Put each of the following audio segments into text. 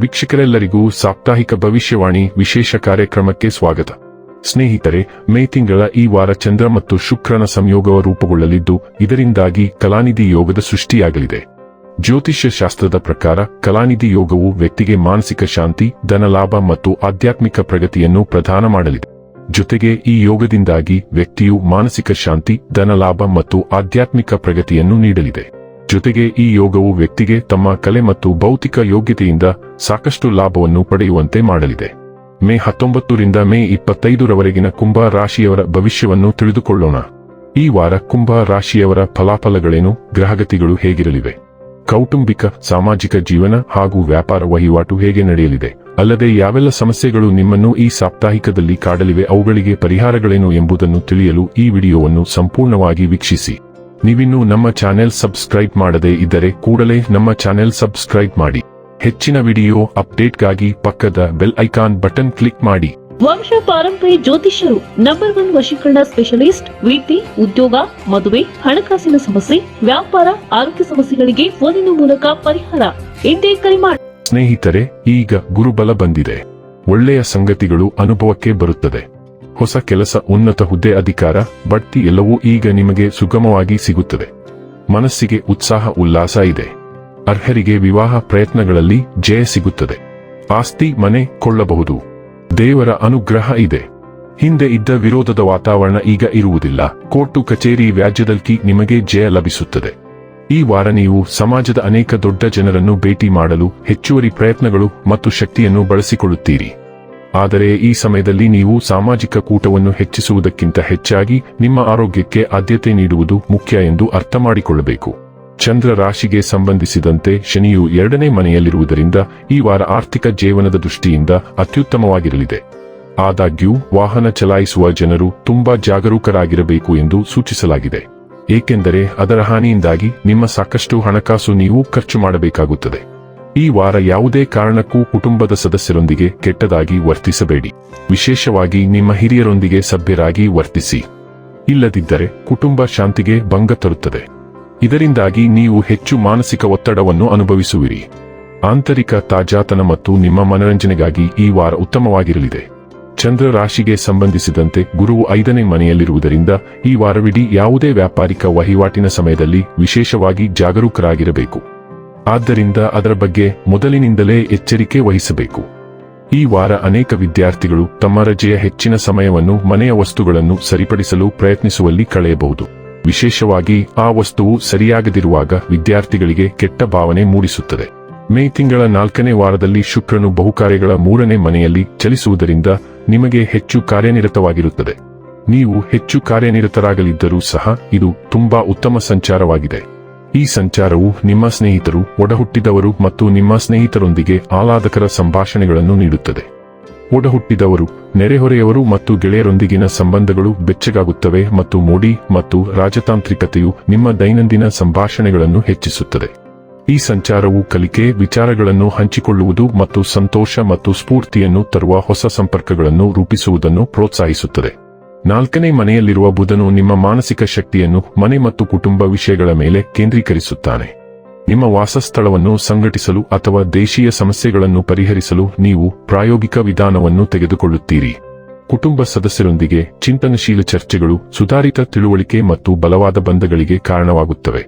ವೀಕ್ಷಕರೆಲ್ಲರಿಗೂ ಸಾಪ್ತಾಹಿಕ ಭವಿಷ್ಯವಾಣಿ ವಿಶೇಷ ಕಾರ್ಯಕ್ರಮಕ್ಕೆ ಸ್ವಾಗತ. ಸ್ನೇಹಿತರೆ, ಮೇ ತಿಂಗಳ ಈ ವಾರ ಚಂದ್ರ ಮತ್ತು ಶುಕ್ರನ ಸಂಯೋಗವ ರೂಪುಗೊಳ್ಳಲಿದ್ದು, ಇದರಿಂದಾಗಿ ಕಲಾನಿಧಿ ಯೋಗದ ಸೃಷ್ಟಿಯಾಗಲಿದೆ. ಜ್ಯೋತಿಷ್ಯ ಶಾಸ್ತ್ರದ ಪ್ರಕಾರ, ಕಲಾನಿಧಿ ಯೋಗವು ವ್ಯಕ್ತಿಗೆ ಮಾನಸಿಕ ಶಾಂತಿ, ಧನಲಾಭ ಮತ್ತು ಆಧ್ಯಾತ್ಮಿಕ ಪ್ರಗತಿಯನ್ನು ಪ್ರದಾನ ಮಾಡಲಿದೆ. ಜೊತೆಗೆ ಈ ಯೋಗದಿಂದಾಗಿ ವ್ಯಕ್ತಿಯು ಮಾನಸಿಕ ಶಾಂತಿ, ಧನಲಾಭ ಮತ್ತು ಆಧ್ಯಾತ್ಮಿಕ ಪ್ರಗತಿಯನ್ನು ನೀಡಲಿದೆ. ಜೊತೆಗೆ ಈ ಯೋಗವು ವ್ಯಕ್ತಿಗೆ ತಮ್ಮ ಕಲೆ ಮತ್ತು ಭೌತಿಕ ಯೋಗ್ಯತೆಯಿಂದ ಸಾಕಷ್ಟು ಲಾಭವನ್ನು ಪಡೆಯುವಂತೆ ಮಾಡಲಿದೆ. ಮೇ ಹತ್ತೊಂಬತ್ತರಿಂದ ಮೇ ಇಪ್ಪತ್ತೈದರವರೆಗಿನ ಕುಂಭ ರಾಶಿಯವರ ಭವಿಷ್ಯವನ್ನು ತಿಳಿದುಕೊಳ್ಳೋಣ. ಈ ವಾರ ಕುಂಭ ರಾಶಿಯವರ ಫಲಾಫಲಗಳೇನು, ಗ್ರಹಗತಿಗಳು ಹೇಗಿರಲಿವೆ? ಕೌಟುಂಬಿಕ, ಸಾಮಾಜಿಕ ಜೀವನ ಹಾಗೂ ವ್ಯಾಪಾರ ವಹಿವಾಟು ಹೇಗೆ ನಡೆಯಲಿದೆ? ಅಲ್ಲದೆ ಯಾವೆಲ್ಲ ಸಮಸ್ಯೆಗಳು ನಿಮ್ಮನ್ನು ಈ ಸಾಪ್ತಾಹಿಕದಲ್ಲಿ ಕಾಡಲಿವೆ, ಅವುಗಳಿಗೆ ಪರಿಹಾರಗಳೇನು ಎಂಬುದನ್ನು ತಿಳಿಯಲು ಈ ವಿಡಿಯೋವನ್ನು ಸಂಪೂರ್ಣವಾಗಿ ವೀಕ್ಷಿಸಿ. ನೀವಿನ್ನೂ ನಮ್ಮ ಚಾನೆಲ್ ಸಬ್ಸ್ಕ್ರೈಬ್ ಮಾಡದೇ ಇದ್ದರೆ ಕೂಡಲೇ ನಮ್ಮ ಚಾನೆಲ್ ಸಬ್ಸ್ಕ್ರೈಬ್ ಮಾಡಿ. ಹೆಚ್ಚಿನ ವಿಡಿಯೋ ಅಪ್ಡೇಟ್ಗಾಗಿ ಪಕ್ಕದ ಬೆಲ್ ಐಕಾನ್ ಬಟನ್ ಕ್ಲಿಕ್ ಮಾಡಿ. ವಂಶ ಪಾರಂಪರಿ ಜ್ಯೋತಿಷ್ಯರು ನಂಬರ್ ಒನ್ ವಶೀಕರಣ ಸ್ಪೆಷಲಿಸ್ಟ್ ವೃತ್ತಿ ಉದ್ಯೋಗ ಮದುವೆ ಹಣಕಾಸಿನ ಸಮಸ್ಯೆ ವ್ಯಾಪಾರ ಆರೋಗ್ಯ ಸಮಸ್ಯೆಗಳಿಗೆ ಫೋನಿನ ಮೂಲಕ ಪರಿಹಾರ. ಎಂದೇ ಕರೆ ಮಾಡಿ ಸ್ನೇಹಿತರೆ ಈಗ ಗುರುಬಲ ಬಂದಿದೆ. ಒಳ್ಳೆಯ ಸಂಗತಿಗಳು ಅನುಭವಕ್ಕೆ ಬರುತ್ತದೆ. ಹೊಸ ಕೆಲಸ ಉನ್ನತ ಹುದ್ದೆ ಅಧಿಕಾರ, ಬಡ್ತಿ ಎಲ್ಲವೂ ಈಗ ನಿಮಗೆ ಸುಗಮವಾಗಿ ಸಿಗುತ್ತದೆ. ಮನಸ್ಸಿಗೆ ಉತ್ಸಾಹ, ಉಲ್ಲಾಸ ಇದೆ. ಅರ್ಹರಿಗೆ ವಿವಾಹ ಪ್ರಯತ್ನಗಳಲ್ಲಿ ಜಯ ಸಿಗುತ್ತದೆ. ಆಸ್ತಿ, ಮನೆ ಕೊಳ್ಳಬಹುದು. ದೇವರ ಅನುಗ್ರಹ ಇದೆ. ಹಿಂದೆ ಇದ್ದ ವಿರೋಧದ ವಾತಾವರಣ ಈಗ ಇರುವುದಿಲ್ಲ. ಕೋರ್ಟು, ಕಚೇರಿ ವ್ಯಾಜ್ಯದಲ್ಲಿ ನಿಮಗೆ ಜಯ ಲಭಿಸುತ್ತದೆ. ಈ ವಾರ ನೀವು ಸಮಾಜದ ಅನೇಕ ದೊಡ್ಡ ಜನರನ್ನು ಭೇಟಿ ಮಾಡಲು ಹೆಚ್ಚುವರಿ ಪ್ರಯತ್ನಗಳು ಮತ್ತು ಶಕ್ತಿಯನ್ನು ಬಳಸಿಕೊಳ್ಳುತ್ತೀರಿ. ಆದರೆ ಈ ಸಮಯದಲ್ಲಿ ನೀವು ಸಾಮಾಜಿಕ ಕೂಟವನ್ನು ಹೆಚ್ಚಿಸುವುದಕ್ಕಿಂತ ಹೆಚ್ಚಾಗಿ ನಿಮ್ಮ ಆರೋಗ್ಯಕ್ಕೆ ಆದ್ಯತೆ ನೀಡುವುದು ಮುಖ್ಯ ಎಂದು ಅರ್ಥ ಮಾಡಿಕೊಳ್ಳಬೇಕು. ಚಂದ್ರ ರಾಶಿಗೆ ಸಂಬಂಧಿಸಿದಂತೆ ಶನಿಯು ಎರಡನೇ ಮನೆಯಲ್ಲಿರುವುದರಿಂದ ಈ ವಾರ ಆರ್ಥಿಕ ಜೀವನದ ದೃಷ್ಟಿಯಿಂದ ಅತ್ಯುತ್ತಮವಾಗಿರಲಿದೆ. ಆದಾಗ್ಯೂ ವಾಹನ ಚಲಾಯಿಸುವ ಜನರು ತುಂಬಾ ಜಾಗರೂಕರಾಗಿರಬೇಕು ಎಂದು ಸೂಚಿಸಲಾಗಿದೆ. ಏಕೆಂದರೆ ಅದರ ಹಾನಿಯಿಂದಾಗಿ ನಿಮ್ಮ ಸಾಕಷ್ಟು ಹಣಕಾಸು ನೀವು ಖರ್ಚು ಮಾಡಬೇಕಾಗುತ್ತದೆ. ಈ ವಾರ ಯಾವುದೇ ಕಾರಣಕ್ಕೂ ಕುಟುಂಬದ ಸದಸ್ಯರೊಂದಿಗೆ ಕೆಟ್ಟದಾಗಿ ವರ್ತಿಸಬೇಡಿ. ವಿಶೇಷವಾಗಿ ನಿಮ್ಮ ಹಿರಿಯರೊಂದಿಗೆ ಸಭ್ಯರಾಗಿ ವರ್ತಿಸಿ. ಇಲ್ಲದಿದ್ದರೆ ಕುಟುಂಬ ಶಾಂತಿಗೆ ಭಂಗ ತರುತ್ತದೆ. ಇದರಿಂದಾಗಿ ನೀವು ಹೆಚ್ಚು ಮಾನಸಿಕ ಒತ್ತಡವನ್ನು ಅನುಭವಿಸುವಿರಿ. ಆಂತರಿಕ ತಾಜಾತನ ಮತ್ತು ನಿಮ್ಮ ಮನರಂಜನೆಗಾಗಿ ಈ ವಾರ ಉತ್ತಮವಾಗಿರಲಿದೆ. ಚಂದ್ರ ರಾಶಿಗೆ ಸಂಬಂಧಿಸಿದಂತೆ ಗುರುವು ಐದನೇ ಮನೆಯಲ್ಲಿರುವುದರಿಂದ ಈ ವಾರವಿಡೀ ಯಾವುದೇ ವ್ಯಾಪಾರಿಕ ವಹಿವಾಟಿನ ಸಮಯದಲ್ಲಿ ವಿಶೇಷವಾಗಿ ಜಾಗರೂಕರಾಗಿರಬೇಕು. ಆದ್ದರಿಂದ ಅದರ ಬಗ್ಗೆ ಮೊದಲಿನಿಂದಲೇ ಎಚ್ಚರಿಕೆ ವಹಿಸಬೇಕು. ಈ ವಾರ ಅನೇಕ ವಿದ್ಯಾರ್ಥಿಗಳು ತಮ್ಮ ರಜೆಯ ಹೆಚ್ಚಿನ ಸಮಯವನ್ನು ಮನೆಯ ವಸ್ತುಗಳನ್ನು ಸರಿಪಡಿಸಲು ಪ್ರಯತ್ನಿಸುವಲ್ಲಿ ಕಳೆಯಬಹುದು. ವಿಶೇಷವಾಗಿ ಆ ವಸ್ತುವು ಸರಿಯಾಗದಿರುವಾಗ ವಿದ್ಯಾರ್ಥಿಗಳಿಗೆ ಕೆಟ್ಟ ಭಾವನೆ ಮೂಡಿಸುತ್ತದೆ. ಮೇ ತಿಂಗಳ ನಾಲ್ಕನೇ ವಾರದಲ್ಲಿ ಶುಕ್ರನು ಬಹುಕಾರ್ಯಗಳ ಮೂರನೇ ಮನೆಯಲ್ಲಿ ಚಲಿಸುವುದರಿಂದ ನಿಮಗೆ ಹೆಚ್ಚು ಕಾರ್ಯನಿರತವಾಗಿರುತ್ತದೆ. ನೀವು ಹೆಚ್ಚು ಕಾರ್ಯನಿರತರಾಗಲಿದ್ದರೂ ಸಹ ಇದು ತುಂಬಾ ಉತ್ತಮ ಸಂಚಾರವಾಗಿದೆ. ಈ ಸಂಚಾರವು ನಿಮ್ಮ ಸ್ನೇಹಿತರು, ಒಡಹುಟ್ಟಿದವರು ಮತ್ತು ನಿಮ್ಮ ಸ್ನೇಹಿತರೊಂದಿಗೆ ಆಹ್ಲಾದಕರ ಸಂಭಾಷಣೆಗಳನ್ನು ನೀಡುತ್ತದೆ. ಒಡಹುಟ್ಟಿದವರು, ನೆರೆಹೊರೆಯವರು ಮತ್ತು ಗೆಳೆಯರೊಂದಿಗಿನ ಸಂಬಂಧಗಳು ಬೆಚ್ಚಗಾಗುತ್ತವೆ ಮತ್ತು ಮೋಡಿ ಮತ್ತು ರಾಜತಾಂತ್ರಿಕತೆಯು ನಿಮ್ಮ ದೈನಂದಿನ ಸಂಭಾಷಣೆಗಳನ್ನು ಹೆಚ್ಚಿಸುತ್ತದೆ. ಈ ಸಂಚಾರವು ಕಲಿಕೆ, ವಿಚಾರಗಳನ್ನು ಹಂಚಿಕೊಳ್ಳುವುದು ಮತ್ತು ಸಂತೋಷ ಮತ್ತು ಸ್ಫೂರ್ತಿಯನ್ನು ತರುವ ಹೊಸ ಸಂಪರ್ಕಗಳನ್ನು ರೂಪಿಸುವುದನ್ನು ಪ್ರೋತ್ಸಾಹಿಸುತ್ತದೆ. ನಾಲ್ಕನೇ ಮನೆಯಲ್ಲಿರುವ ಬುಧನು ನಿಮ್ಮ ಮಾನಸಿಕ ಶಕ್ತಿಯನ್ನು, ಮನೆ ಮತ್ತು ಕುಟುಂಬ ವಿಷಯಗಳ ಮೇಲೆ ಕೇಂದ್ರೀಕರಿಸುತ್ತಾನೆ. ನಿಮ್ಮ ವಾಸಸ್ಥಳವನ್ನು ಸಂಘಟಿಸಲು ಅಥವಾ ದೇಶೀಯ ಸಮಸ್ಯೆಗಳನ್ನು ಪರಿಹರಿಸಲು ನೀವು ಪ್ರಾಯೋಗಿಕ ವಿಧಾನವನ್ನು ತೆಗೆದುಕೊಳ್ಳುತ್ತೀರಿ. ಕುಟುಂಬ ಸದಸ್ಯರೊಂದಿಗೆ ಚಿಂತನಶೀಲ ಚರ್ಚೆಗಳು, ಸುಧಾರಿತ ತಿಳುವಳಿಕೆ ಮತ್ತು ಬಲವಾದ ಬಂಧಗಳಿಗೆ ಕಾರಣವಾಗುತ್ತವೆ.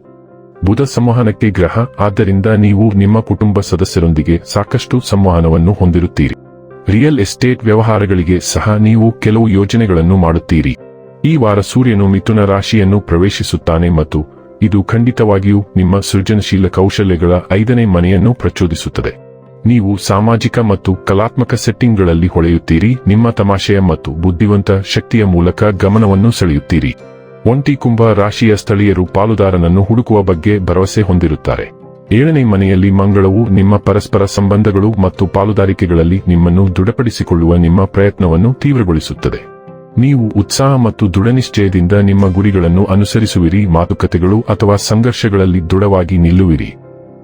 ಬುಧ ಸಂವಹನಕ್ಕೆ ಗ್ರಹ, ಆದ್ದರಿಂದ ನೀವು ನಿಮ್ಮ ಕುಟುಂಬ ಸದಸ್ಯರೊಂದಿಗೆ ಸಾಕಷ್ಟು ಸಂವಹನವನ್ನು ಹೊಂದಿರುತ್ತೀರಿ. ರಿಯಲ್ ಎಸ್ಟೇಟ್ ವ್ಯವಹಾರಗಳಿಗೆ ಸಹ ನೀವು ಕೆಲವು ಯೋಜನೆಗಳನ್ನು ಮಾಡುತ್ತೀರಿ. ಈ ವಾರ ಸೂರ್ಯನು ಮಿಥುನ ರಾಶಿಯನ್ನು ಪ್ರವೇಶಿಸುತ್ತಾನೆ ಮತ್ತು ಇದು ಖಂಡಿತವಾಗಿಯೂ ನಿಮ್ಮ ಸೃಜನಶೀಲ ಕೌಶಲ್ಯಗಳ ಐದನೇ ಮನೆಯನ್ನು ಪ್ರಚೋದಿಸುತ್ತದೆ. ನೀವು ಸಾಮಾಜಿಕ ಮತ್ತು ಕಲಾತ್ಮಕ ಸೆಟ್ಟಿಂಗ್ಗಳಲ್ಲಿ ಹೊಳೆಯುತ್ತೀರಿ, ನಿಮ್ಮ ತಮಾಷೆಯ ಮತ್ತು ಬುದ್ಧಿವಂತ ಶಕ್ತಿಯ ಮೂಲಕ ಗಮನವನ್ನು ಸೆಳೆಯುತ್ತೀರಿ. ಒಂಟಿ ಕುಂಭ ರಾಶಿಯ ಸ್ಥಳೀಯರು ಪಾಲುದಾರನನ್ನು ಹುಡುಕುವ ಬಗ್ಗೆ ಭರವಸೆ ಹೊಂದಿರುತ್ತಾರೆ. ಏಳನೇ ಮನೆಯಲ್ಲಿ ಮಂಗಳವು ನಿಮ್ಮ ಪರಸ್ಪರ ಸಂಬಂಧಗಳು ಮತ್ತು ಪಾಲುದಾರಿಕೆಗಳಲ್ಲಿ ನಿಮ್ಮನ್ನು ದೃಢಪಡಿಸಿಕೊಳ್ಳುವ ನಿಮ್ಮ ಪ್ರಯತ್ನವನ್ನು ತೀವ್ರಗೊಳಿಸುತ್ತದೆ. ನೀವು ಉತ್ಸಾಹ ಮತ್ತು ದೃಢನಿಶ್ಚಯದಿಂದ ನಿಮ್ಮ ಗುರಿಗಳನ್ನು ಅನುಸರಿಸುವಿರಿ, ಮಾತುಕತೆಗಳು ಅಥವಾ ಸಂಘರ್ಷಗಳಲ್ಲಿ ದೃಢವಾಗಿ ನಿಲ್ಲುವಿರಿ.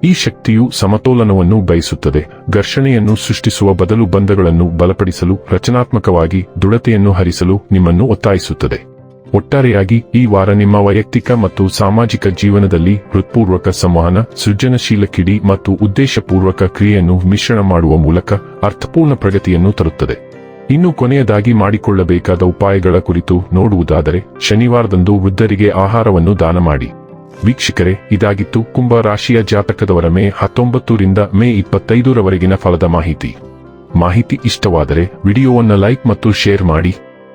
ಈ ಶಕ್ತಿಯು ಸಮತೋಲನವನ್ನು ಬಯಸುತ್ತದೆ, ಘರ್ಷಣೆಯನ್ನು ಸೃಷ್ಟಿಸುವ ಬದಲು ಬಂಧಗಳನ್ನು ಬಲಪಡಿಸಲು, ರಚನಾತ್ಮಕವಾಗಿ ದೃಢತೆಯನ್ನು ಹರಿಸಲು ನಿಮ್ಮನ್ನು ಒತ್ತಾಯಿಸುತ್ತದೆ. ಒಟ್ಟಾರೆಯಾಗಿ ಈ ವಾರ ನಿಮ್ಮ ವೈಯಕ್ತಿಕ ಮತ್ತು ಸಾಮಾಜಿಕ ಜೀವನದಲ್ಲಿ ಹೃತ್ಪೂರ್ವಕ ಸಂವಹನ, ಸೃಜನಶೀಲ ಕಿಡಿ ಮತ್ತು ಉದ್ದೇಶಪೂರ್ವಕ ಕ್ರಿಯೆಯನ್ನು ಮಿಶ್ರಣ ಮಾಡುವ ಮೂಲಕ ಅರ್ಥಪೂರ್ಣ ಪ್ರಗತಿಯನ್ನು ತರುತ್ತದೆ. ಇನ್ನು ಕೊನೆಯದಾಗಿ ಮಾಡಿಕೊಳ್ಳಬೇಕಾದ ಉಪಾಯಗಳ ಕುರಿತು ನೋಡುವುದಾದರೆ, ಶನಿವಾರದಂದು ವೃದ್ಧರಿಗೆ ಆಹಾರವನ್ನು ದಾನ ಮಾಡಿ. ವೀಕ್ಷಕರೇ, ಇದಾಗಿತ್ತು ಕುಂಭ ರಾಶಿಯ ಜಾತಕದವರ ಮೇ ಹತ್ತೊಂಬತ್ತರಿಂದ ಮೇ ಇಪ್ಪತ್ತೈದರವರೆಗಿನ ಫಲದ ಮಾಹಿತಿ. ಮಾಹಿತಿ ಇಷ್ಟವಾದರೆ ವಿಡಿಯೋವನ್ನು ಲೈಕ್ ಮತ್ತು ಶೇರ್ ಮಾಡಿ.